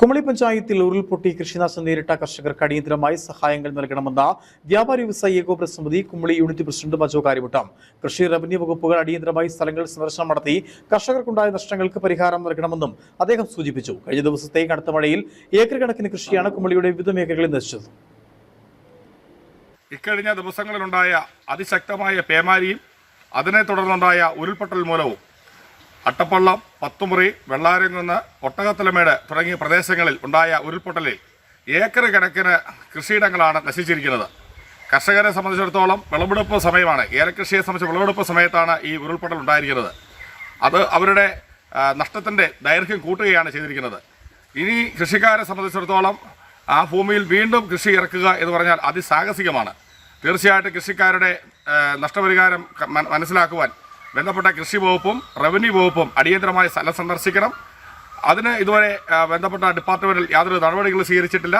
കുമളി പഞ്ചായത്തിൽ ഉരുൾപൊട്ടി കൃഷിനാശം നേരിട്ട കർഷകർക്ക് അടിയന്തരമായി സഹായങ്ങൾ നൽകണമെന്ന വ്യാപാരി വ്യവസായി ഏകോപന സമിതി കുമളി യൂണിറ്റ് പ്രസിഡന്റ് മജോ കാര്യവട്ടം. കൃഷി റവന്യൂ വകുപ്പുകൾ അടിയന്തരമായി സ്ഥലങ്ങൾ സന്ദർശനം നടത്തി കർഷകർക്കുണ്ടായ നഷ്ടങ്ങൾക്ക് പരിഹാരം നൽകണമെന്നും അദ്ദേഹം സൂചിപ്പിച്ചു. കഴിഞ്ഞ ദിവസത്തെ കടുത്ത മഴയിൽ ഏക്കർ കണക്കിന് കൃഷിയാണ് കുമളിയുടെ വിവിധ മേഖലകളിൽ നശിച്ചത്. ഇക്കഴിഞ്ഞ ദിവസങ്ങളിലുണ്ടായ അതിശക്തമായ പേമാരിയും അതിനെ തുടർന്നുണ്ടായ ഉരുൾപൊട്ടൽ മൂലവും അട്ടപ്പള്ളം പത്തുമുറി വെള്ളാരംകുന്ന് ഒട്ടകത്തലമേട് തുടങ്ങിയ പ്രദേശങ്ങളിൽ ഉണ്ടായ ഉരുൾപൊട്ടലിൽ ഏക്കർ കണക്കിന് കൃഷിയിടങ്ങളാണ് നശിച്ചിരിക്കുന്നത്. കർഷകരെ സംബന്ധിച്ചിടത്തോളം വിളവെടുപ്പ് സമയമാണ് ഏലകൃഷിയെ സംബന്ധിച്ച് വിളവെടുപ്പ് സമയത്താണ് ഈ ഉരുൾപൊട്ടൽ ഉണ്ടായിരിക്കുന്നത്. അത് അവരുടെ നഷ്ടത്തിന്റെ ദൈർഘ്യം കൂട്ടുകയാണ് ചെയ്തിരിക്കുന്നത്. ഇനി കൃഷിക്കാരെ സംബന്ധിച്ചിടത്തോളം ആ ഭൂമിയിൽ വീണ്ടും കൃഷി ഇറക്കുക എന്ന് പറഞ്ഞാൽ അതിസാഹസികമാണ്. തീർച്ചയായിട്ടും കൃഷിക്കാരുടെ നഷ്ടപരിഹാരം മനസ്സിലാക്കുവാൻ ബന്ധപ്പെട്ട കൃഷി വകുപ്പും റവന്യൂ വകുപ്പും അടിയന്തരമായി സ്ഥലം സന്ദർശിക്കണം. അതിന് ഇതുവരെ ബന്ധപ്പെട്ട ഡിപ്പാർട്ട്മെന്റിൽ യാതൊരു നടപടികളും സ്വീകരിച്ചിട്ടില്ല.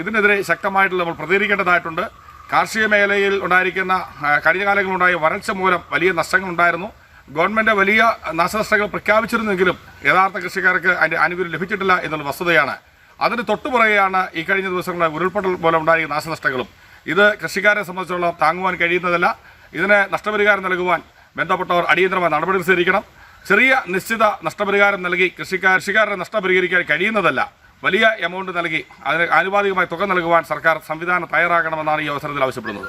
ഇതിനെതിരെ ശക്തമായിട്ട് നമ്മൾ പ്രതികരിക്കേണ്ടതായിട്ടുണ്ട്. കാർഷിക മേഖലയിൽ ഉണ്ടായിരിക്കുന്ന കഴിഞ്ഞ കാലങ്ങളിലുണ്ടായ വരൾച്ച മൂലം വലിയ നഷ്ടങ്ങൾ ഉണ്ടായിരുന്നു. ഗവൺമെന്റ് വലിയ നാശനഷ്ടങ്ങൾ പ്രഖ്യാപിച്ചിരുന്നെങ്കിലും യഥാർത്ഥ കൃഷിക്കാർക്ക് അതിന്റെ ആനുകൂല്യം ലഭിച്ചിട്ടില്ല എന്നുള്ള വസ്തുതയാണ്. അതിന് തൊട്ടുപുറകെയാണ് ഈ കഴിഞ്ഞ ദിവസങ്ങളിലെ ഉരുൾപൊട്ടൽ മൂലം ഉണ്ടായ നാശനഷ്ടങ്ങളും. ഇത് കൃഷിക്കാരെ സംബന്ധിച്ചിടത്തോളം താങ്ങുവാൻ കഴിയുന്നതല്ല. ഇതിന് നഷ്ടപരിഹാരം നൽകുവാൻ ബന്ധപ്പെട്ടവർ അടിയന്തരമായ നടപടികൾ സ്വീകരിക്കണം. ചെറിയ നിശ്ചിത നഷ്ടപരിഹാരം നൽകി കൃഷിക്കാർ കൃഷിക്കാരുടെ നഷ്ടം പരിഹരിക്കാൻ കഴിയുന്നതല്ല. വലിയ എമൗണ്ട് നൽകി അതിന് ആനുപാതികമായ തുക നൽകുവാൻ സർക്കാർ സംവിധാനം തയ്യാറാക്കണമെന്നാണ് ഈ അവസരത്തിൽ ആവശ്യപ്പെടുന്നത്.